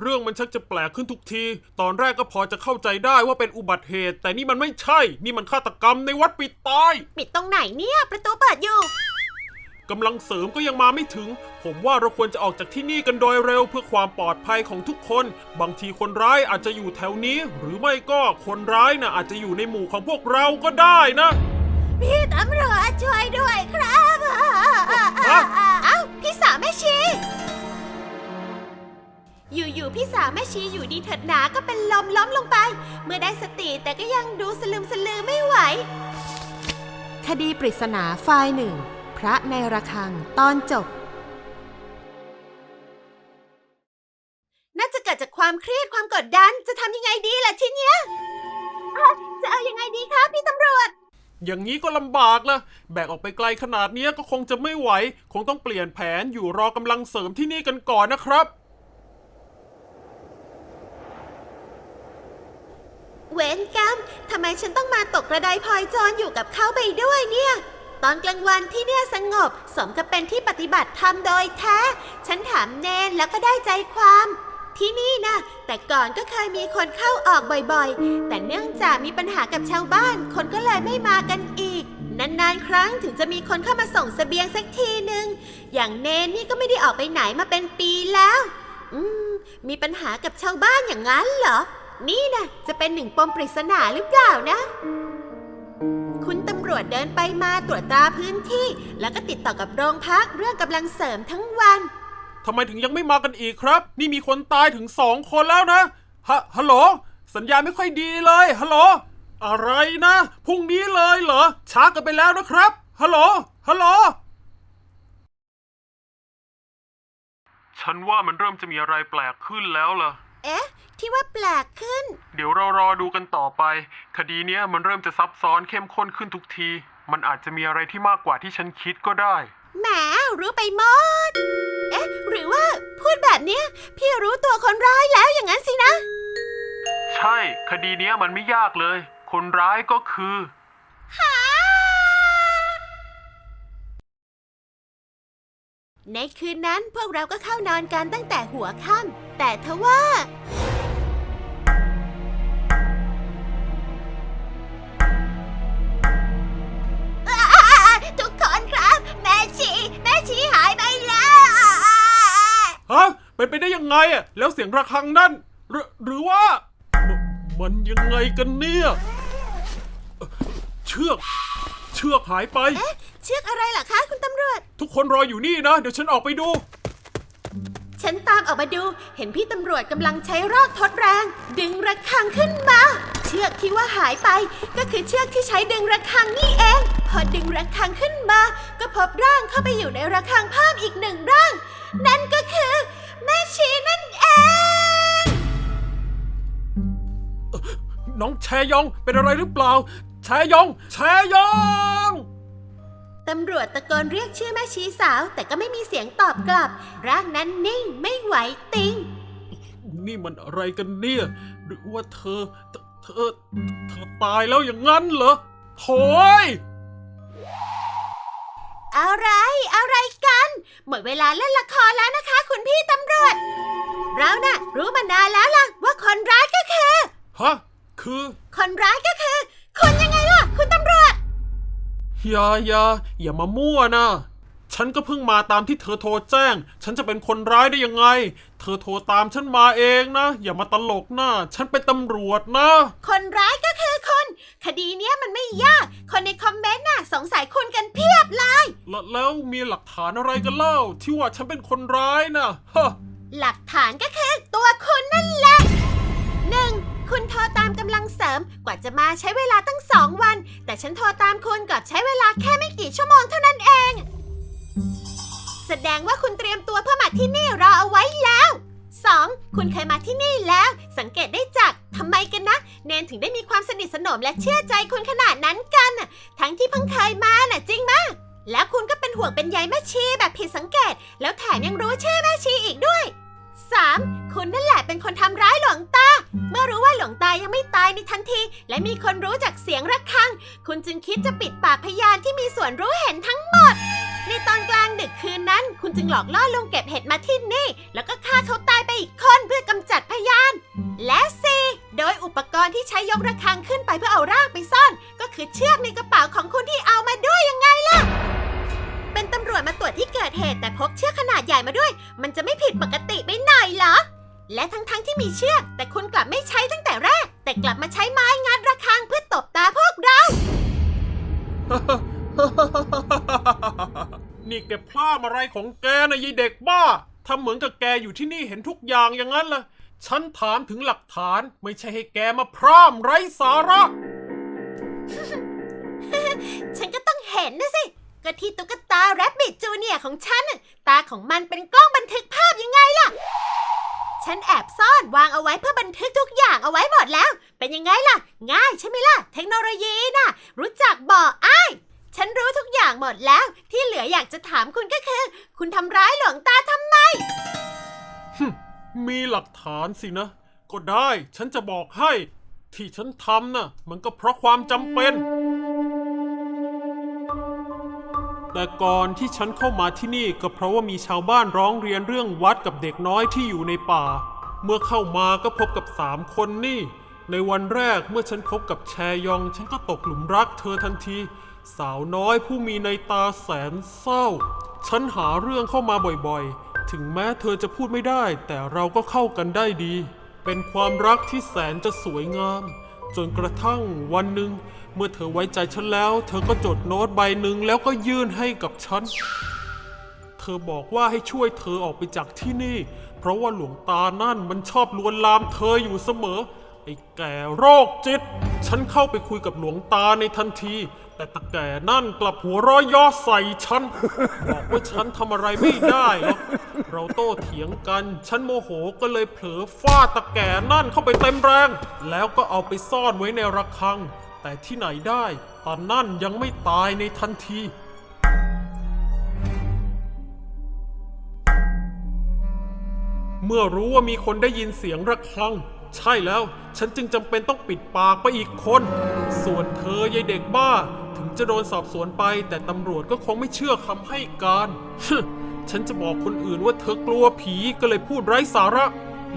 เรื่องมันชักจะแปลกขึ้นทุกที ตอนแรกก็พอจะเข้าใจได้ว่าเป็นอุบัติเหตุ แต่นี่มันไม่ใช่ นี่มันฆาตกรรมในวัดปิดตาย ปิดตรงไหนเนี่ยประตูเปิดอยู่ กำลังเสริมก็ยังมาไม่ถึง ผมว่าเราควรจะออกจากที่นี่กันโดยเร็วเพื่อความปลอดภัยของทุกคน บางทีคนร้ายอาจจะอยู่แถวนี้ หรือไม่ก็คนร้ายน่ะอาจจะอยู่ในหมู่ของพวกเราก็ได้นะ พี่ตำรวจ พี่สาวแม่ชีอยู่ดีเถิดหนาก็เป็นลมล้มลงไป เมื่อได้สติแต่ก็ยังดูสลืมสลือไม่ไหว คดีปริศนาไฟล์หนึ่ง พระในระฆังตอนจบ น่าจะเกิดจากความเครียดความกดดันจะทำยังไงดีล่ะทีเนี้ยอะจะเอายังไงดีคะพี่ตำรวจ อย่างนี้ก็ลำบากละแบกออกไปไกลขนาดเนี้ยก็คงจะไม่ไหว คงต้องเปลี่ยนแผนอยู่รอกำลังเสริมที่นี่กันก่อนนะครับ เวนกรรมทำไมฉันต้องมาตกกระไดพลอยจรอยู่กับเขาไปด้วยเนี่ย ตอนกลางวันที่เนี่ยสงบ สมกับเป็นที่ปฏิบัติธรรมโดยแท้ ฉันถามเนนแล้วก็ได้ใจความ ที่นี่นะแต่ก่อนก็เคยมีคนเข้าออกบ่อยๆ แต่เนื่องจากมีปัญหากับชาวบ้าน คนก็เลยไม่มากันอีก นานๆ ครั้งถึงจะมีคนเข้ามาส่งเสบียงสักทีหนึ่งอย่างเนนนี่ก็ไม่ได้ออกไปไหนมาเป็นปีแล้ว อืม มีปัญหากับชาวบ้านอย่างนั้นเหรอ นี่นะจะเป็นหนึ่งปมปริศนาหรือเปล่านะ คุณตำรวจเดินไปมาตรวจตราพื้นที่ แล้วก็ติดต่อกับโรงพักเรื่องกำลังเสริมทั้งวัน ทำไมถึงยังไม่มากันอีกครับ นี่มีคนตายถึงสองคนแล้วนะ ฮะ ฮัลโหล สัญญาณไม่ค่อยดีเลย ฮัลโหล อะไรนะ พรุ่งนี้เลยเหรอ ช้าเกันไปแล้วนะครับ ฮัลโหล ฮัลโหล ฉันว่ามันเริ่มจะมีอะไรแปลกขึ้นแล้วล่ะ เอ๊ะ ที่ว่าแปลกขึ้น เดี๋ยวเรารอดูกันต่อไป คดีเนี้ยมันเริ่มจะซับซ้อนเข้มข้นขึ้นทุกที มันอาจจะมีอะไรที่มากกว่าที่ฉันคิดก็ได้ แหมรู้ไปหมด เอ๊ะ หรือว่าพูดแบบเนี้ย พี่รู้ตัวคนร้ายแล้วอย่างนั้นสินะ ใช่ คดีเนี้ยมันไม่ยากเลย คนร้ายก็คือ ในคืนนั้นพวกเราก็เข้านอนกันตั้งแต่หัวค่ำแต่ทว่า ทุกคนครับ แม่ชี แม่ชีหายไปแล้ว ฮะเป็นไปได้ยังไงอะแล้วเสียงระฆังนั่น หรือหรือว่ามมันยังไงกันเนี่ย เชือก ชือกหายไป เอ๊ะ เชือกอะไรล่ะคะคุณตำรวจ ทุกคนรออยู่นี่นะ เดี๋ยวฉันออกไปดู ฉันตามออกมาดู เห็นพี่ตำรวจกำลังใช้รอกทดแรง ดึงระฆังขึ้นมา เชือกที่ว่าหายไป ก็คือเชือกที่ใช้ดึงระฆังนี่เอง พอดึงระฆังขึ้นมา ก็พบร่างเข้าไปอยู่ในระฆังเพิ่มอีกหนึ่งร่าง นั่นก็คือ แม่ชีนั่นเอง น้องแชยองเป็นอะไรหรือเปล่า แชยองแชยองตำรวจตะโกนเรียกชื่อแม่ชีสาว แต่ก็ไม่มีเสียงตอบกลับ ร่างนั้นนิ่งไม่ไหวติง นี่มันอะไรกันเนี่ย หรือว่าเธอเธอ เธอ เธอตายแล้วอย่างนั้นเหรอโถย อะไรอะไรกัน หมดเวลาเล่นละครแล้วนะคะ คุณพี่ตำรวจ เราน่ะ รู้มานานแล้วล่ะว่าคนร้ายก็คือ ฮะ คือ คนร้ายก็คือ คุณยังไงล่ะ คุณตำรวจ อย่าอย่าอย่ามามั่วนะ ฉันก็เพิ่งมาตามที่เธอโทรแจ้ง ฉันจะเป็นคนร้ายได้ยังไง เธอโทรตามฉันมาเองนะ อย่ามาตลกนะฉันเป็นตำรวจนะ คนร้ายก็คือคุณคดีเนี้ยมันไม่ยาก คนในคอมเมนต์น่ะสงสัยคุณกันเพียบเลย แล้วแล้วมีหลักฐานอะไรกันเล่า ที่ว่าฉันเป็นคนร้ายนะฮะ หลักฐานก็คือตัว จะมาใช้เวลาตั้งสองวัน แต่ฉันโทรตามคุณกลับใช้เวลาแค่ไม่กี่ชั่วโมงเท่านั้นเอง แสดงว่าคุณเตรียมตัวเพื่อมาที่นี่รอเอาไว้แล้ว 2. คุณเคยมาที่นี่แล้ว สังเกตได้จากทำไมกันนะ เนนถึงได้มีความสนิทสนมและเชื่อใจคุณขนาดนั้นกัน ทั้งที่เพิ่งเคยมาน่ะจริงมะแล้วคุณก็เป็นห่วงเป็นใยแม่ชีแบบผิดสังเกต แล้วแถมยังรู้ชื่อแม่ชีอีกด้วย 3. คุณนั่นแหละเป็นคนทำร้ายหลวงตา เมื่อรู้ว่าหลวงตายังไม่ตายในทันที และมีคนรู้จากเสียงระฆัง คุณจึงคิดจะปิดปากพยานที่มีส่วนรู้เห็นทั้งหมด ในตอนกลางดึกคืนนั้น คุณจึงหลอกล่อลุงเก็บเห็ดมาที่นี่ แล้วก็ฆ่าเขาตายไปอีกคนเพื่อกำจัดพยาน และสี่โดยอุปกรณ์ที่ใช้ยกระฆังขึ้นไปเพื่อเอาร่างไปซ่อน ก็คือเชือกในกระเป๋าของคุณที่เอามาด้วยยังไงล่ะ วจมาตรวจที่เกิดเหตุแต่พกเชือกขนาดใหญ่มาด้วย มันจะไม่ผิดปกติไปหน่อยเหรอ และทั้งๆที่มีเชือก แต่คุณกลับไม่ใช้ตั้งแต่แรก แต่กลับมาใช้ไม้งัดระฆังเพื่อตบตาพวกเรา นี่แกพลาดอะไรของแกนะยายเด็กบ้าทำเหมือนกับแกอยู่ที่นี่เห็นทุกอย่างอย่างนั้นล่ะ ฉันถามถึงหลักฐานไม่ใช่ให้แกมาพร่ำไร้สาระ ก็ที่ตุ๊กตาแรบบิทจูเนียของฉัน ตาของมันเป็นกล้องบันทึกภาพยังไงล่ะ ฉันแอบซ่อนวางเอาไว้เพื่อบันทึกทุกอย่างเอาไว้หมดแล้ว เป็นยังไงล่ะ ง่ายใช่ไหมล่ะ เทคโนโลยีน่ะ รู้จักบอกอ้ายฉันรู้ทุกอย่างหมดแล้ว ที่เหลืออยากจะถามคุณก็คือ คุณทำร้ายหลวงตาทำไม มีหลักฐานสินะ ก็ได้ ฉันจะบอกให้ ที่ฉันทำน่ะ มันก็เพราะความจำเป็น แต่ก่อนที่ฉันเข้ามาที่นี่ก็เพราะว่ามีชาวบ้านร้องเรียนเรื่องวัดกับเด็กน้อยที่อยู่ในป่า เมื่อเข้ามาก็พบกับสามคนนี่ ในวันแรกเมื่อฉันพบกับแชยอง ฉันก็ตกหลุมรักเธอทันที สาวน้อยผู้มีในตาแสนเศร้า ฉันหาเรื่องเข้ามาบ่อยๆ ถึงแม้เธอจะพูดไม่ได้ แต่เราก็เข้ากันได้ดี เป็นความรักที่แสนจะสวยงาม จนกระทั่งวันหนึ่งเมื่อเธอไว้ใจฉันแล้ว เธอก็จดโน้ตใบหนึ่งแล้วก็ยื่นให้กับฉัน เธอบอกว่าให้ช่วยเธอออกไปจากที่นี่ เพราะว่าหลวงตานั่นมันชอบลวนลามเธออยู่เสมอ ไอ้แก่โรคจิต ฉันเข้าไปคุยกับหลวงตาในทันที แต่ตาแก่นั่นกลับหัวเร้อยย่อใส่ฉัน บอกว่าฉันทำอะไรไม่ได้หรอก เราโต้เถียงกัน ฉันโมโหก็เลยเผลอฟาดตาแก่นั่นเข้าไปเต็มแรง แล้วก็เอาไปซ่อนไว้ในระฆัง แต่ที่ไหนได้ตานั่นยังไม่ตายในทันทีเมื่อรู้ว่ามีคนได้ยินเสียงระฆัง ใช่แล้ว ฉันจึงจำเป็นต้องปิดปากไปอีกคน ส่วนเธอยายเด็กบ้า ถึงจะโดนสอบสวนไป แต่ตำรวจก็คงไม่เชื่อคำให้การ ฉันจะบอกคนอื่นว่าเธอกลัวผีก็เลยพูดไร้สาระ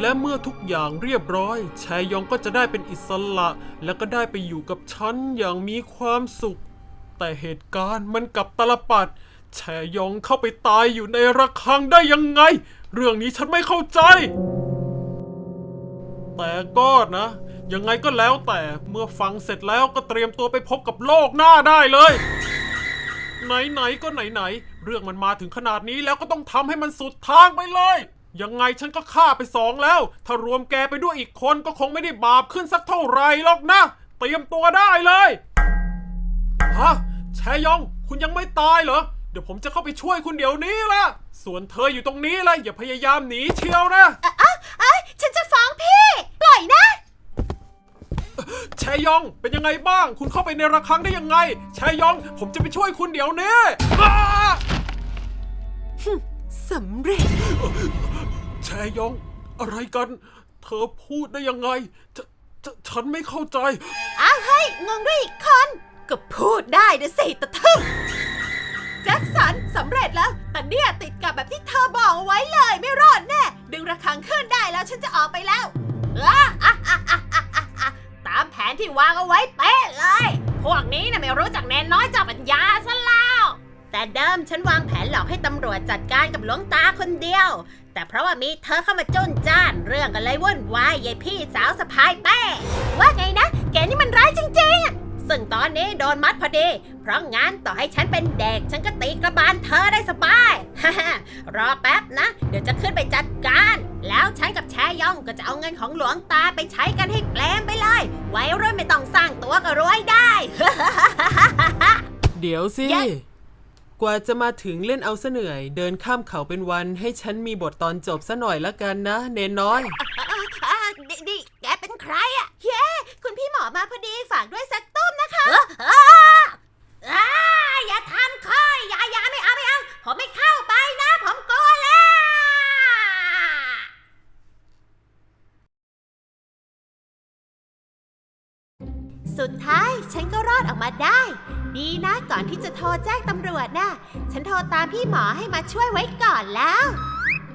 และเมื่อทุกอย่างเรียบร้อยแชยองก็จะได้เป็นอิสระ และก็ได้ไปอยู่กับฉันอย่างมีความสุข แต่เหตุการณ์มันกลับตลปัดแชยองเข้าไปตายอยู่ในระฆังได้ยังไง เรื่องนี้ฉันไม่เข้าใจ แต่ก็นะ ยังไงก็แล้วแต่เมื่อฟังเสร็จแล้วก็เตรียมตัวไปพบกับโลกหน้าได้เลย ไหนๆก็ไหนๆเรื่องมันมาถึงขนาดนี้แล้วก็ต้องทำให้มันสุดทางไปเลย ยังไงฉันก็ฆ่าไปสองแล้ว ถ้ารวมแกไปด้วยอีกคนก็คงไม่ได้บาปขึ้นสักเท่าไหร่หรอกนะ เตรียมตัวได้เลยฮะแชยอง คุณยังไม่ตายเหรอ เดี๋ยวผมจะเข้าไปช่วยคุณเดี๋ยวนี้ละส่วนเธออยู่ตรงนี้ละอย่าพยายามหนีเชียวนะเอ้ยฉันจะ ชยองเป็นยังไงบ้าง คุณเข้าไปในระฆังได้ยังไงแชยอง ผมจะไปช่วยคุณเดี๋ยวนี้อ้าสำเร็จแชยอง อะไรกัน เธอพูดได้ยังไงฉฉฉันไม่เข้าใจ อ้าวเฮ้ยงงด้วยอีกคน ก็พูดได้นะสิตะทึ่งแจ็คสันสำเร็จแล้ว แต่เนี่ยติดกับแบบที่เธอบอกเอาไว้เลยไม่รอดแน่ ดึงระฆังขึ้นได้แล้วฉันจะออกไปแล้วอ้าอะอะอะอะอะอะตามแผนที่วางเอาไว้เป๊ะเลย พวกนี้นะไม่รู้จักแนนน้อยเจ้าปัญญาซะแล้ว แต่เดิมฉันวางแผนหลอกให้ตำรวจจัดการกับหลวงตาคนเดียว แต่เพราะว่ามีเธอเข้ามาจุนจ้านเรื่องกันเลยวุ่นวายยายพี่สาวสะพายแป้ ว่าไงนะ แกนี่มันร้ายจริงๆ ซึ่งตอนนี้โดนมัดพอดี เพราะงั้นต่อให้ฉันเป็นเด็ก ฉันก็ตีกระบาลเธอได้สบาย รอแป๊บนะ เดี๋ยวจะขึ้นไปจัดการ แล้วฉันกับแชยองก็จะเอาเงินของหลวงตาไปใช้กันให้แปลมไป ไว้รุ่นไม่ต้องสร้างตัวก็รวยได้ เดี๋ยวสิยัยกว่าจะมาถึงเล่นเอาซะเหนื่อย เดินข้ามเขาเป็นวันให้ฉันมีบทตอนจบซะหน่อยละกันนะ เนนน้อยอ่าดิดิแกเป็นใครอะเย้คุณพี่หมอมาพอดีฝากด้วยสักต้มนะคะอาอย่าทำค่อยอย่าอย่าไม่เอาไม่เอา ผมไม่เข้าไปนะ ผมกลัวแล้ว สุดท้ายฉันก็รอดออกมาได้ ดีนะก่อนที่จะโทรแจ้งตำรวจนะฉันโทรตามพี่หมอให้มาช่วยไว้ก่อนแล้ว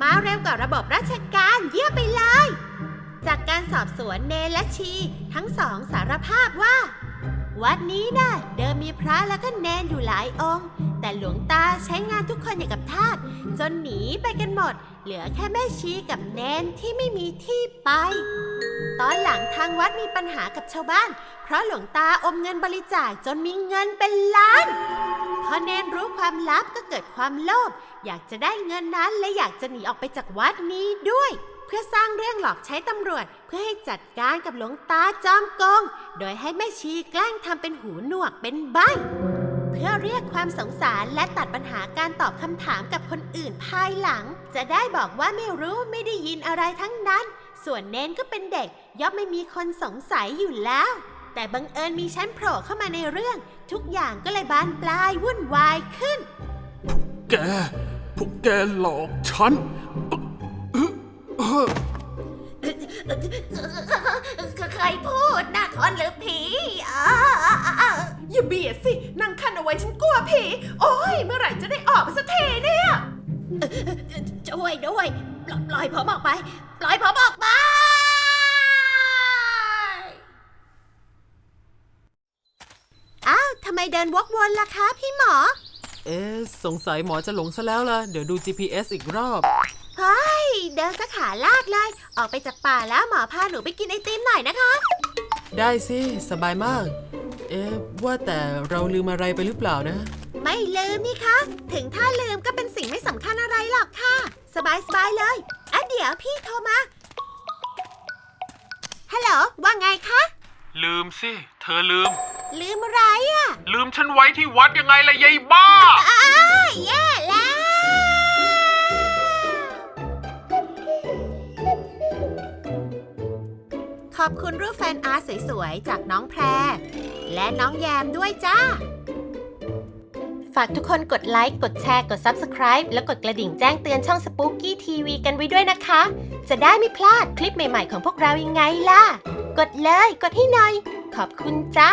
มาเร็วกว่าระบบราชการเยี่ยมไปเลย จากการสอบสวนเนและชี ทั้งสองสารภาพว่า วัดนี้น่ะเดิมมีพระแล้วก็เนนอยู่หลายองค์ แต่หลวงตาใช้งานทุกคนอย่างกับทาสจนหนีไปกันหมด เหลือแค่แม่ชีกับเนนที่ไม่มีที่ไป ตอนหลังทางวัดมีปัญหากับชาวบ้าน เพราะหลวงตาอมเงินบริจาคจนมีเงินเป็นล้านพอเนนรู้ความลับก็เกิดความโลภอยากจะได้เงินนั้นและอยากจะหนีออกไปจากวัดนี้ด้วย เพื่อสร้างเรื่องหลอกใช้ตำรวจ เพื่อให้จัดการกับหลวงตาจอมโกง โดยให้แม่ชีแกล้งทำเป็นหูหนวกเป็นใบเพื่อเรียกความสงสารและตัดปัญหาการตอบคำถามกับคนอื่นภายหลัง จะได้บอกว่าไม่รู้ไม่ได้ยินอะไรทั้งนั้น ส่วนเนนก็เป็นเด็กย่อมไม่มีคนสงสัยอยู่แล้ว แต่บังเอิญมีฉันโผล่เข้ามาในเรื่อง ทุกอย่างก็เลยบานปลายวุ่นวายขึ้น แก พวกแกหลอกฉัน ใครพูดนะคนหรือผีอ่าอย่าเบียดสิ นั่งคันเอาไว้ฉันกลัวผี โอ้ย เมื่อไหร่จะได้ออกไปสักทีเนี่ย ช่วยด้วย ปล่อยปล่อยผมออกไป ปล่อยผมออกไปอ้าวทำไมเดินวกวนล่ะคะพี่หมอเอ๊ะสงสัยหมอจะหลงซะแล้วล่ะ เดี๋ยวดู GPS อีกรอบ เฮ้ยเดินสะขาลากเลย ออกไปจากป่าแล้วหมอพาหนูไปกินไอติมหน่อยนะคะ ได้สิ สบายมาก เอ๊ะว่าแต่เราลืมอะไรไปหรือเปล่านะ ไม่ลืมนี่คะ ถึงถ้าลืมก็เป็นสิ่งไม่สำคัญอะไรหรอกค่ะ สบายสบายเลยอะเดี๋ยวพี่โทรมา ฮัลโหล ว่าไงคะ ลืมสิ เธอลืม ลืมอะไรอะลืมฉันไว้ที่วัดยังไงล่ะยายบ้า อ้าแย่แล้ว ขอบคุณรูปแฟนอาร์ตสวยๆ จากน้องแพร และน้องแยมด้วยจ้า ฝากทุกคนกดไลค์ กดแชร์ กด Subscribe แล้วกดกระดิ่งแจ้งเตือนช่อง Spooky TV กันไว้ด้วยนะคะ จะได้ไม่พลาดคลิปใหม่ๆของพวกเรายังไงล่ะ กดเลย กดให้หน่อย ขอบคุณจ้า